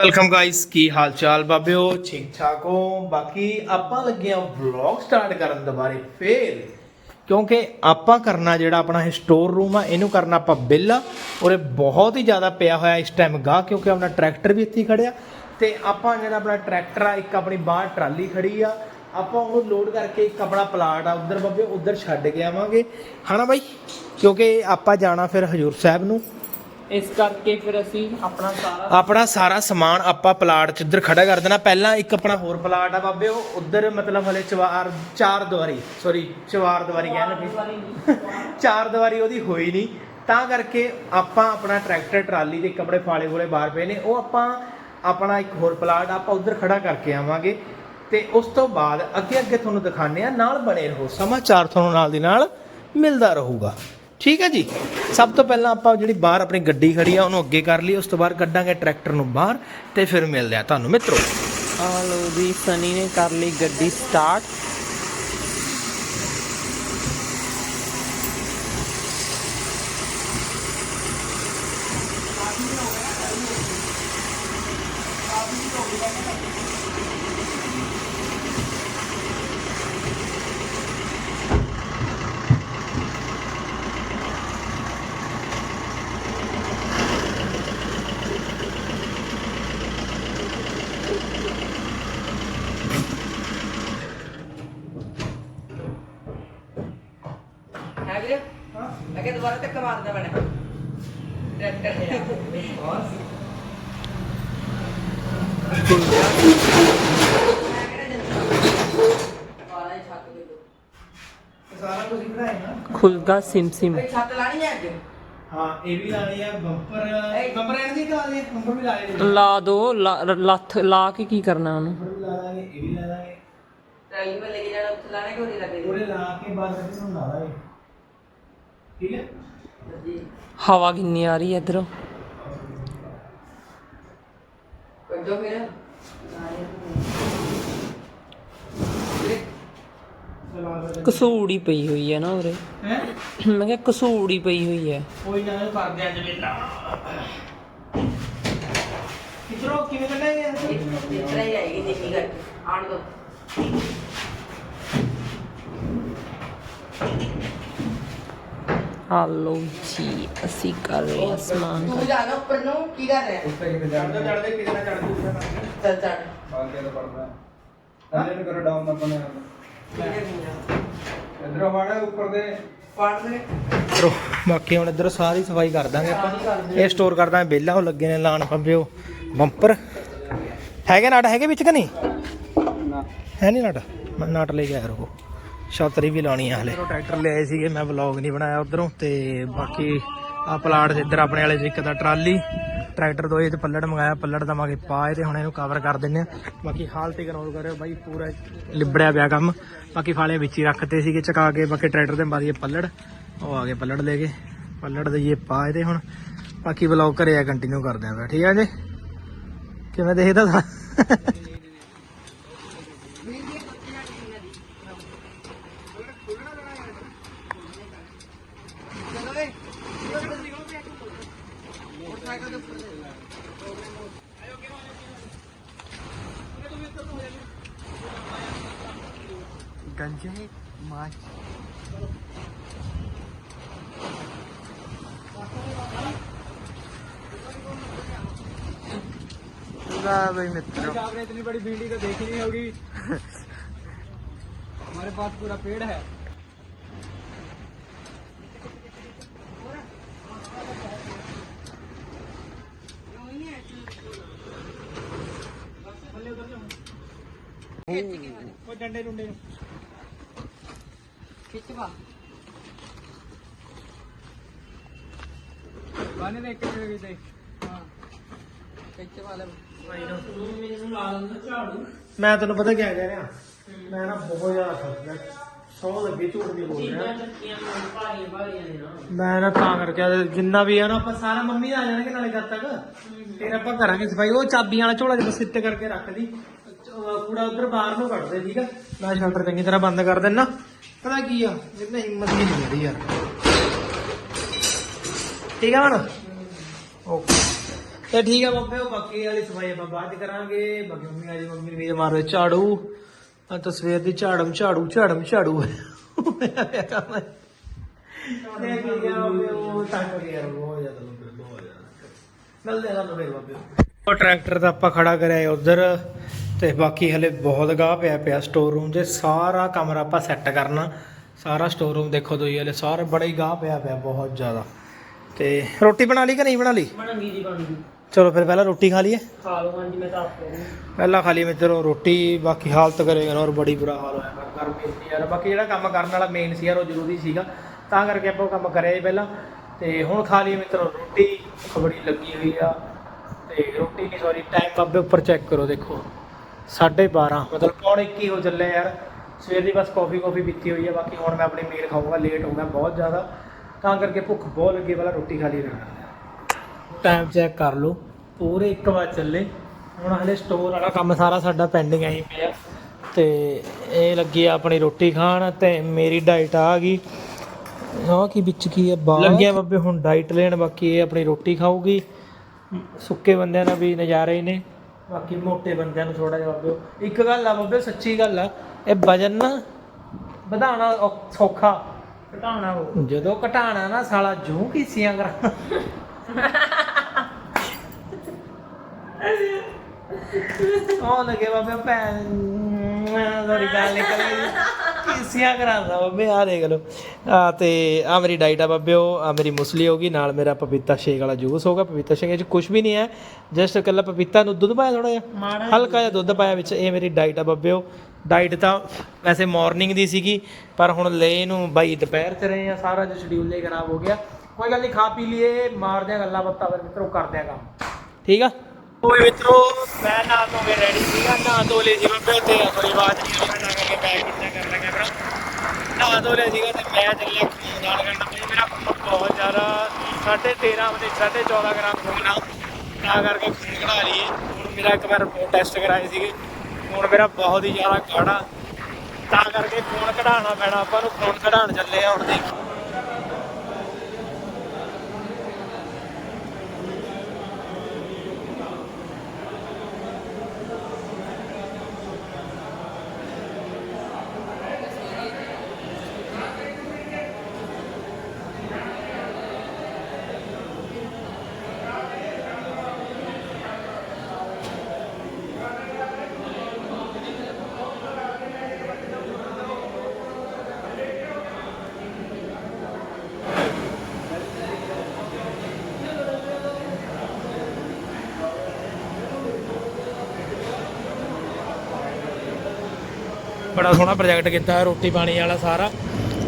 Welcome guys ਕੀ ਹਾਲ ਚਾਲ ਬਾਬਿਓ? ਠੀਕ ਠਾਕ ਹੋ? ਬਾਕੀ ਆਪਾਂ ਲੱਗੇ ਆ ਵਲੌਗ ਸਟਾਰਟ ਕਰਨ ਦੁਬਾਰੇ ਫੇਰ। ਕਿਉਂਕਿ ਆਪਾਂ ਕਰਨਾ ਜਿਹੜਾ ਆਪਣਾ ਇਹ ਸਟੋਰ ਰੂਮ ਆ, ਇਹਨੂੰ ਕਰਨਾ ਆਪਾਂ ਬਿੱਲ ਔਰ ਇਹ ਬਹੁਤ ਹੀ ਜ਼ਿਆਦਾ ਪਿਆ ਹੋਇਆ ਇਸ ਟਾਈਮ ਗਾ ਕਿਉਂਕਿ ਆਪਣਾ ਟਰੈਕਟਰ ਵੀ ਇੱਥੇ ਹੀ ਖੜਿਆ ਤੇ ਆਪਾਂ ਜਿਹੜਾ ਆਪਣਾ ਟਰੈਕਟਰ ਆ, ਇੱਕ ਆਪਣੀ ਬਾਹਰ ਟਰਾਲੀ ਖੜੀ ਆ। ਆਪਾਂ ਉਹਨੂੰ ਲੋਡ ਕਰਕੇ ਇੱਕ ਆਪਣਾ ਪਲਾਟ ਆ, ਉਧਰ ਬਾਬੇ ਉਧਰ ਛੱਡ ਕੇ ਆਵਾਂਗੇ। ਹਨਾ ਬਾਈ? ਕਿਉਂਕਿ ਆਪਾਂ ਜਾਣਾ ਫਿਰ ਹਜੂਰ ਸਾਹਿਬ ਨੂੰ। ਇਸ ਕਰਕੇ ਫਿਰ ਅਸੀਂ ਆਪਣਾ ਸਾਰਾ ਆਪਣਾ ਸਾਰਾ ਸਮਾਨ ਆਪਾਂ ਪਲਾਟ 'ਚ ਇੱਧਰ ਖੜਾ ਕਰ ਦੇਣਾ। ਪਹਿਲਾਂ ਇੱਕ ਆਪਣਾ ਹੋਰ ਪਲਾਟ ਆ ਬਾਬੇ ਉਹ ਉੱਧਰ ਮਤਲਬ ਹਲੇ ਚਵਾਰ ਚਾਰ ਦੀਵਾਰੀ ਸੌਰੀ ਚਵਾਰ ਦੀਵਾਰੀ ਕਹਿਣ ਲੱਗੇ। ਚਾਰ ਦੀਵਾਰੀ ਉਹਦੀ ਹੋਈ ਨਹੀਂ। ਤਾਂ ਕਰਕੇ ਆਪਾਂ ਆਪਣਾ ਟਰੈਕਟਰ ਟਰਾਲੀ ਦੇ ਕੱਪੜੇ ਫਾਲੇ ਫੋਲੇ ਬਾਹਰ ਪਏ ਨੇ। ਉਹ ਆਪਾਂ ਆਪਣਾ ਇੱਕ ਹੋਰ ਪਲਾਟ ਆਪਾਂ ਉੱਧਰ ਖੜਾ ਕਰਕੇ ਆਵਾਂਗੇ। ਤੇ ਉਸ ਤੋਂ ਬਾਅਦ ਅੱਗੇ ਅੱਗੇ ਤੁਹਾਨੂੰ ਦਿਖਾਣੇ ਆ ਨਾਲ ਬਣੇ ਰਹੋ। ਸਮਾਚਾਰ ਤੁਹਾਨੂੰ ਨਾਲ ਦੀ ਨਾਲ ਮਿਲਦਾ ਰਹੂਗਾ। ਠੀਕ ਹੈ ਜੀ। ਸਭ ਤੋਂ ਪਹਿਲਾਂ ਆਪਾਂ ਜਿਹੜੀ ਬਾਹਰ ਆਪਣੀ ਗੱਡੀ ਖੜੀ ਆ, ਉਹਨੂੰ ਅੱਗੇ ਕਰ ਲਈ ਉਸ ਤੋਂ ਬਾਅਦ ਕੱਢਾਂਗੇ ਟਰੈਕਟਰ ਨੂੰ ਬਾਹਰ ਤੇ ਫਿਰ ਮਿਲਦੇ ਆ ਤੁਹਾਨੂੰ ਮਿੱਤਰੋ। ਆ ਲੋ ਜੀ, ਸਨੀ ਨੇ ਕਰ ਲਈ ਗੱਡੀ ਸਟਾਰਟ ਹੈ ਵੀਰੇ ਮੈਂ ਕਿਹਾ ਦੁਬਾਰਾ ਸਾਰਾ ਕੁਝ ਬਣਾਇਆ ਨਾ ਖੁੱਲਦਾ ਸਿਮ ਸਿਮ। ਅਰੇ ਛੱਤ ਲਾਣੀ ਹੈ ਅੱਜ? ਹਾਂ ਇਹ ਵੀ ਲਾਣੀ ਆ ਬੰਪਰ ਬੰਪਰ ਐਂਡ ਦੀ ਲਾ ਦੇ ਬੰਪਰ ਵੀ ਲਾ ਦੇ। ਲਾ ਦੋ ਲਾ- ਲੱਥ ਲਾ ਕੇ ਕੀ ਕਰਨਾ ਉਹਨੂੰ? ਬੰਪਰ ਵੀ ਲਾ ਦਾਂਗੇ ਇਹ ਵੀ ਲਾ ਦਾਂਗੇ। ਟਰਾਲੀ ਮੈਂ ਲੈ ਕੇ ਜਾਣਾ ਉੱਥੇ ਲਾਣੇ ਕਿ ਉਰੇ ਲੱਗੇ? ਉਹਦੇ ਲਾ ਕੇ ਬਾਅਦ ਵਿੱਚ ਨੂੰ ਲਾ ਦਾਂਗੇ। ਠੀਕ ਹੈ? ਜੀ ਹਵਾ ਕਿੰਨੀ ਆ ਰਹੀ ਹੈ ਇਧਰੋਂ? ਕੱਢੋ ਦੇ ਕਸੂੜੀ ਪਈ ਹੋਈ ਹੈ ਨਾ ਉਰੇ। ਹੈ? ਮੈਂ ਕਿਹਾ ਕਸੂੜੀ ਪਈ ਹੋਈ ਹੈ। ਕੋਈ ਨਾ ਇਹ ਕਰਦੇ ਅੱਜ ਵੇਲਾ। ਕਿਧਰੋਂ ਕਿਵੇਂ ਕੱਢਾਂਗੇ? ਇਸ ਤਰ੍ਹਾਂ ਹੀ ਆਏਗੀ ਦੇਖੀ ਕਰ ਆਣ ਦੋ। ਆ ਲੋ ਜੀ ਅਸੀਂ ਕਰ ਰਹੇ ਹਾਂ ਸਮਾਨ। ਤੂੰ ਜਾਣਾ ਉੱਪਰ ਨੂੰ ਕੀ ਕਰ ਰਿਹਾ? ਚੜਦੇ ਚੜਦੇ ਕਿਤੇ ਨਾ ਚੜ ਜੂਗਾ ਚੱਲ ਚੱਲ ਬਾਕੀ ਤਾਂ ਪੜਦਾ ਥੱਲੇ ਨੂੰ ਕਰੋ ਡਾਊਨ ਆਪ ਹੈ ਇਧਰੋਂ ਵਾੜਾ ਉੱਪਰ ਦੇ। ਪਾੜ ਦੇ ਚਲੋ ਬਾਕੀ ਹੁਣ ਇੱਧਰ ਸਾਰੀ ਸਫ਼ਾਈ ਕਰ ਦਾਂਗੇ ਆਪਾਂ। ਇਹ ਸਟੋਰ ਕਰ ਦਾਂਗੇ ਬੇਲਾ ਉਹ ਲੱਗੇ ਨੇ ਲਾਣ ਪੰਪਿਓ ਬੰਪਰ। ਹੈਗੇ ਨਟ ਹੈਗੇ ਵਿੱਚ ਕਿ ਨਹੀਂ? ਹੈ ਨਹੀਂ ਨਟ? ਮੈਂ ਨਟ ਲੈ ਕੇ ਆਇਆ ਰੋ ਛਤਰੀ ਵੀ ਲਾਉਣੀ ਆ ਹਲੇ। ਟਰੈਕਟਰ ਲਿਆਏ ਸੀਗੇ, ਮੈਂ ਵਲੌਗ ਨਹੀਂ ਬਣਾਇਆ ਉਧਰੋਂ, ਤੇ ਬਾਕੀ ਆ ਪਲਾਟ ਇੱਧਰ ਆਪਣੇ ਵਾਲੇ 'ਚ ਇੱਕ ਦਾ ਟਰਾਲੀ, ਟਰੈਕਟਰ ਦੋ ਇਹ ਤੇ ਪੱਲੜ ਮੰਗਾਇਆ, ਪੱਲੜ ਦਵਾਂਗੇ ਪਾਏ ਤੇ ਹੁਣ ਇਹਨੂੰ ਕਵਰ ਕਰ ਦਿੰਨੇ ਆ। ਬਾਕੀ ਹਾਲਤ ਇਗਨੋਰ ਕਰਿਓ ਬਾਈ, ਪੂਰਾ ਲਿਬੜਿਆ ਪਿਆ ਕੰਮ। ਬਾਕੀ ਫਾਲੇ ਵਿੱਚ ਹੀ ਰੱਖਤੇ ਸੀਗੇ ਚਕਾ ਕੇ, ਬਾਕੀ ਟਰੈਕਟਰ ਦੇ ਮਾਰੀਏ ਪੱਲੜ। ਉਹ ਆ ਗਏ ਪੱਲੜ ਲੈ ਕੇ, ਪੱਲੜ ਦਈਏ ਪਾਏ ਤੇ ਹੁਣ। ਬਾਕੀ ਵਲੌਗ ਘਰੇ ਆ ਕੰਟੀਨਿਊ ਕਰਦੇ ਆਂ ਠੀਕ ਆ ਜੀ? ਕਿਵੇਂ ਦੇਖਦਾ गंजे भाई मित्र। आपने इतनी बड़ी भिंडी तो देखी नहीं होगी। हमारे पास पूरा पेड़ है। ਮੈਂ ਤੈਨੂੰ ਪਤਾ ਕਿਆ ਕਹਿ ਰਿਹਾ? ਮੈਂ ਨਾ ਬਹੁਤ ਜ਼ਿਆਦਾ ਫਸ ਗਿਆ। ਸੌ ਲੱਗੇ ਝੂਠ ਨਹੀਂ ਬੋਲ ਰਿਹਾ। ਮੈਂ ਨਾ ਤਾਂ ਕਰਕੇ ਜਿੰਨਾ ਵੀ ਹੈ ਨਾ ਆਪਾਂ ਸਾਰਾ ਮੰਮੀ ਆ ਜਾਣਗੇ ਨਾਲੇ ਜਦ ਤੱਕ। ਫਿਰ ਆਪਾਂ ਕਰਾਂਗੇ ਸਫ਼ਾਈ। ਉਹ ਚਾਬੀਆਂ ਵਾਲਾ ਝੋਲਾ ਜਿਹਾ ਸਿੱਟ ਕਰਕੇ ਰੱਖ ਦੀ ਅਹ ਕੂੜਾ ਉਧਰ ਬਾਹਰ ਨੂੰ ਕੱਢ ਦੇ ਠੀਕ ਆ? ਮੈਂ ਸ਼ਟਰ ਚੰਗੀ ਤਰ੍ਹਾਂ ਬੰਦ ਕਰ ਦਿੰਨਾ। ਪਤਾ ਕੀ ਆ ਇਹਨੇ ਹਿੰਮਤ ਨਹੀਂ ਮਿਲਦੀ ਯਾਰ। ਠੀਕ ਆ ਮਨ ਓਕੇ। ਤੇ ਠੀਕ ਆ ਬੱਬੇ ਉਹ ਬਾਕੀ ਵਾਲੀ ਸਫ਼ਾਈ ਆਪਾਂ ਬਾਅਦ 'ਚ ਕਰਾਂਗੇ। ਬਾਕੀ ਮੰਮੀ ਆ ਜੀ ਮੰਮੀ ਵੀ ਮਾਰੇ ਝਾੜੂ। ਆ ਤਾਂ ਸਵੇਰ ਦੀ ਝਾੜਮ ਝਾੜੂ ਝਾੜਮ ਝਾੜੂ। ਕੰਮ ਹੈ ਇਹ ਕੀ ਗਿਆ ਬੱਬੇ ਉਹ ਤੰਗ ਗਿਆ ਬਹੁਤ ਜ਼ਿਆਦਾ ਬੱਬੇ ਬਹੁਤ ਜ਼ਿਆਦਾ ਮਿਲਦੇ ਆ ਤੁਹਾਨੂੰ ਫਿਰ ਬੱਬੇ। ਉਹ ਟਰੈਕਟਰ ਤਾਂ ਆਪਾਂ ਖੜਾ ਕਰਿਆ ਉਧਰ। ਤੇ ਬਾਕੀ ਹਲੇ ਬਹੁਤ ਗਾਹ ਪਿਆ ਪਿਆ ਸਟੋਰ ਰੂਮ 'ਚ ਸਾਰਾ ਕਮਰਾ ਆਪਾਂ ਸੈੱਟ ਕਰਨਾ। ਸਾਰਾ ਸਟੋਰ ਰੂਮ ਦੇਖੋ ਤੁਸੀਂ ਹਲੇ ਸਾਰੇ ਬੜਾ ਹੀ ਗਾਹ ਪਿਆ ਪਿਆ ਬਹੁਤ ਜ਼ਿਆਦਾ। ਤੇ ਰੋਟੀ ਬਣਾ ਲਈ ਕਿ ਨਹੀਂ ਬਣਾ ਲਈ? ਬਣ ਗਈ ਜੀ ਬਣ ਗਈ। ਚਲੋ ਫਿਰ ਪਹਿਲਾਂ ਰੋਟੀ ਖਾ ਲਈਏ। ਖਾ ਲਓ ਹਾਂਜੀ ਮੈਂ ਤਾਂ ਆਪ ਕਹੂੰ ਪਹਿਲਾਂ ਖਾ ਲਈ ਮਿੱਤਰੋ ਰੋਟੀ ਬਾਕੀ ਹਾਲਤ ਕਰੇਗਾ ਔਰ ਬੜੀ ਬੁਰਾ ਹਾਲ ਹੋਇਆ ਪਿਆ ਗਰਮੀ ਸੀ ਯਾਰ ਬਾਕੀ ਜਿਹੜਾ ਕੰਮ ਕਰਨ ਵਾਲਾ ਮੇਨ ਸੀ ਯਾਰ ਉਹ ਜ਼ਰੂਰੀ ਸੀਗਾ। ਤਾਂ ਕਰਕੇ ਆਪਾਂ ਉਹ ਕੰਮ ਕਰਿਆ ਜੀ ਪਹਿਲਾਂ। ਤੇ ਹੁਣ ਖਾ ਲਈ ਮਿੱਤਰੋ ਰੋਟੀ ਬੜੀ ਲੱਗੀ ਹੋਈ ਆ। ਤੇ ਰੋਟੀ ਨਹੀਂ ਸੌਰੀ ਟਾਈਮ ਬਾਬੇ ਉੱਪਰ ਚੈੱਕ ਕਰੋ ਦੇਖੋ। 12:30 ਮਤਲਬ ਪੌਣੇ 21 ਹੋ ਚੱਲੇ ਯਾਰ। ਸਵੇਰ ਦੀ ਬਸ ਕਾਫੀ ਕਾਫੀ ਪੀਤੀ ਹੋਈ ਆ। ਬਾਕੀ ਹੁਣ ਮੈਂ ਆਪਣੀ ਮੀਲ ਖਾਊਂਗਾ ਲੇਟ ਹੋ ਗਿਆ ਬਹੁਤ ਜ਼ਿਆਦਾ। ਤਾਂ ਕਰਕੇ ਭੁੱਖ ਬਹੁਤ ਲੱਗੀ ਪਹਿਲਾਂ ਰੋਟੀ ਖਾ ਲਈ ਰਹਿਣਾ ਟਾਈਮ ਚੈੱਕ ਕਰ ਲਓ ਪੂਰੇ 1 ਵਜੇ ਚੱਲੇ। ਹੁਣ ਹਲੇ ਸਟੋਰ ਵਾਲਾ ਕੰਮ ਸਾਰਾ ਸਾਡਾ ਪੈਂਡਿੰਗ ਆਈ ਪਿਆ। ਤੇ ਇਹ ਲੱਗੀ ਆਪਣੀ ਰੋਟੀ ਖਾਣ ਤੇ ਮੇਰੀ ਡਾਈਟ ਆ ਗਈ। ਹਾਂ ਕੀ ਵਿੱਚ ਕੀ ਹੈ ਬਾਹਰ ਲੱਗਿਆ ਬੱਬੇ ਹੁਣ ਡਾਈਟ ਲੈਣ। ਬਾਕੀ ਇਹ ਆਪਣੀ ਰੋਟੀ ਖਾਊਗੀ। ਸੁੱਕੇ ਬੰਦਿਆਂ ਦਾ ਵੀ ਨਜ਼ਾਰੇ ਹੀ ਨੇ। ਬਾਕੀ ਮੋਟੇ ਬੰਦਿਆਂ ਨੂੰ ਥੋੜਾ ਜਿਹਾ ਬੱਬੇ ਇੱਕ ਗੱਲ ਆ ਬੱਬੇ ਸੱਚੀ ਗੱਲ ਆ ਇਹ ਵਜਨ ਨਾ ਵਧਾਉਣਾ ਔਖ- ਸੌਖਾ। ਘਟਾਉਣਾ ਉਹ। ਜਦੋਂ ਘਟਾਣਾ ਨਾ ਸਾਲਾ ਜੂ ਕੀਸੀਆਂ ਕਰਾਂ ਉਹ ਲਗੇ ਬਾਬੇ ਭੈਣ ਸੌਰੀ ਗੱਲ ਨਿਕਲ ਗਈ। ਕੀਸੀਆਂ ਕਰਾਂਦਾ ਬਾਬੇ ਆ ਦੇਖ ਲਓ। ਆ ਤੇ ਆ ਮੇਰੀ ਡਾਈਟ ਆ ਬਾਬੇ ਉਹ ਆ ਮੇਰੀ ਮੁਸਲੀ ਹੋਗੀ ਨਾਲ ਮੇਰਾ ਪਪੀਤਾ ਸ਼ੇਕ ਵਾਲਾ ਜੂਸ ਹੋਗਾ ਪਪੀਤਾ ਸ਼ੇਕ ਵਿੱਚ ਕੁਝ ਵੀ ਨਹੀਂ ਹੈ ਜਸਟ ਇਕੱਲਾ ਪਪੀਤਾ ਨੂੰ ਦੁੱਧ ਪਾਇਆ ਥੋੜਾ ਜਿਹਾ। ਹਲਕਾ ਜਿਹਾ ਦੁੱਧ ਪਾਇਆ ਵਿੱਚ ਇਹ ਮੇਰੀ ਡਾਈਟ ਆ ਬੱਬਿਓ। ਡਾਈਟ ਤਾਂ ਵੈਸੇ ਮਾਰਨਿੰਗ ਦੀ ਸੀਗੀ ਪਰ ਹੁਣ ਲੈ ਨੂੰ ਬਾਈ ਦੁਪਹਿਰ ਤੇ ਰਹੇ ਆ ਸਾਰਾ ਜੋ ਸ਼ਡਿਊਲ ਹੀ ਖਰਾਬ ਹੋ ਗਿਆ। ਕੋਈ ਗੱਲ ਨਹੀਂ ਖਾ ਪੀ ਲਈਏ ਮਾਰਦੇ ਆ ਗੱਲਾਂ ਬਾਤਾਂ ਫਿਰ ਮਿੱਤਰੋ ਕਰਦੇ ਆ ਕੰਮ। ਠੀਕ ਆ? ਓਏ ਮਿੱਤਰੋ ਮੈਂ ਨਾ ਕੇ ਰੈਡੀ ਸੀਗਾ ਨਾ ਧੋ ਲਈ ਸੀ ਬੱਬੇ ਤੇ ਕੋਈ ਆਵਾਜ਼ ਨਹੀਂ ਆਈ ਮੈਂ ਕਰਕੇ ਬੈਗ ਕਿੱਦਾਂ ਕਰ ਲਿਆ ਕੈਮਰਾ ਨਾ ਧੋ ਲਿਆ ਸੀਗਾ ਤੇ ਮੈਂ ਚੱਲਿਆ ਖੂਨ ਦਾਨ ਕਰਨ ਬਈ ਮੇਰਾ ਬਹੁਤ ਜ਼ਿਆਦਾ 13.5 ਵਜੇ 14.5 ਗ੍ਰਾਮ ਖੂਨ ਆ ਤਾਂ ਕਰਕੇ ਖੂਨ ਕਢਾ ਲਈਏ ਹੁਣ ਮੇਰਾ ਇੱਕ ਵਾਰ ਰਿਪੋਰਟ ਟੈਸਟ ਕਰਾਏ ਸੀਗੇ ਖੂਨ ਮੇਰਾ ਬਹੁਤ ਹੀ ਜ਼ਿਆਦਾ ਗਾੜਾ ਤਾਂ ਕਰਕੇ ਖੂਨ ਕਢਾਉਣਾ ਪੈਣਾ, ਆਪਾਂ ਨੂੰ ਖੂਨ ਕਢਾਉਣ ਚੱਲੇ ਆ ਹੁਣ ਦੇਖੀ। ਬੜਾ ਸੋਹਣਾ ਪ੍ਰੋਜੈਕਟ ਕੀਤਾ ਹੈ ਰੋਟੀ ਪਾਣੀ ਵਾਲਾ ਸਾਰਾ।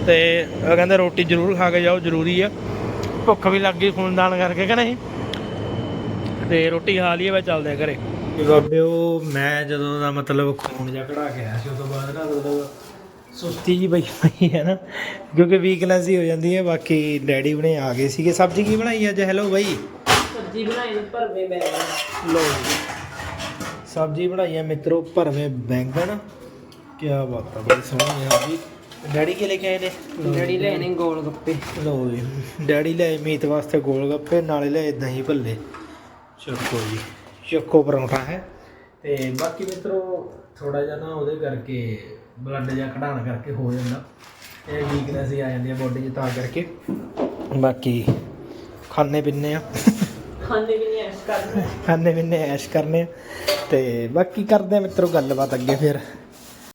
ਤੇ ਉਹ ਕਹਿੰਦੇ ਰੋਟੀ ਜ਼ਰੂਰ ਖਾ ਕੇ ਜਾਓ ਜ਼ਰੂਰੀ ਆ। ਭੁੱਖ ਵੀ ਲੱਗ ਗਈ ਖੂਨਦਾਨ ਕਰਕੇ ਕਿ ਨਹੀਂ? ਤੇ ਰੋਟੀ ਖਾ ਲਈਏ ਵਾ ਚੱਲਦੇ ਆ ਘਰੇ। ਬਾਬਿਓ ਮੈਂ ਜਦੋਂ ਦਾ ਮਤਲਬ ਖੂਨ ਜਿਹਾ ਕਢਾ ਕੇ ਆਇਆ ਸੀ ਉਸ ਤੋਂ ਬਾਅਦ ਨਾ ਮਤਲਬ ਸੁਸਤੀ ਜੀ ਬਈ ਪਈ ਹੈ ਨਾ ਕਿਉਂਕਿ ਵੀਕਨੈਸ ਹੀ ਹੋ ਜਾਂਦੀ ਹੈ ਬਾਕੀ ਡੈਡੀ ਬਣੇ ਆ ਗਏ ਸੀਗੇ। ਸਬਜ਼ੀ ਕੀ ਬਣਾਈ ਅੱਜ? ਹੈਲੋ ਬਾਈ। ਸਬਜ਼ੀ ਬਣਾਈ ਭਰਵੇਂ ਬੈਗ ਲੋ ਸਬਜ਼ੀ ਬਣਾਈ ਹੈ ਮਿੱਤਰੋ ਭਰਵੇਂ ਬੈਂਗਣ। ਕੀ ਬਾਤ ਹੈ ਬੜੀ ਸੋਹਣੀ ਹੈ ਜੀ ਡੈਡੀ ਕੀ ਲੈ ਕੇ ਆਏ ਨੇ? ਡੈਡੀ ਲੈਣੇ ਗੋਲ ਗੱਪੇ ਲਓ ਜੀ ਡੈਡੀ ਲੈ ਮੀਤ ਵਾਸਤੇ ਗੋਲ ਗੱਪੇ ਨਾਲੇ ਲੈ ਦਹੀਂ ਭੱਲੇ। ਚੱਕੋ ਜੀ। ਚੱਕੋ ਪਰੌਂਠਾ ਹੈ। ਤੇ ਬਾਕੀ ਮਿੱਤਰੋ ਥੋੜਾ ਜਿਹਾ ਨਾ ਉਹਦੇ ਕਰਕੇ ਬਲੱਡ ਜਿਹਾ ਕਢਾਣ ਕਰਕੇ ਹੋ ਜਾਂਦਾ। ਇਹ ਵੀਕਨੈਸ ਹੀ ਆ ਜਾਂਦੀ ਹੈ ਬੋਡੀ 'ਚ ਤਾਂ ਕਰਕੇ। ਬਾਕੀ ਖਾਣੇ ਪੀਣੇ ਆ। ਖਾਂਦੇ ਵੀ ਨਹੀਂ ਐਸ਼ ਕਰਦੇ ਖਾਣੇ ਪੀਣੇ ਐਸ਼ ਕਰਨੇ ਆ। ਤੇ ਬਾਕੀ ਕਰਦੇ ਆ ਮਿੱਤਰੋ ਗੱਲਬਾਤ ਅੱਗੇ ਫਿਰ।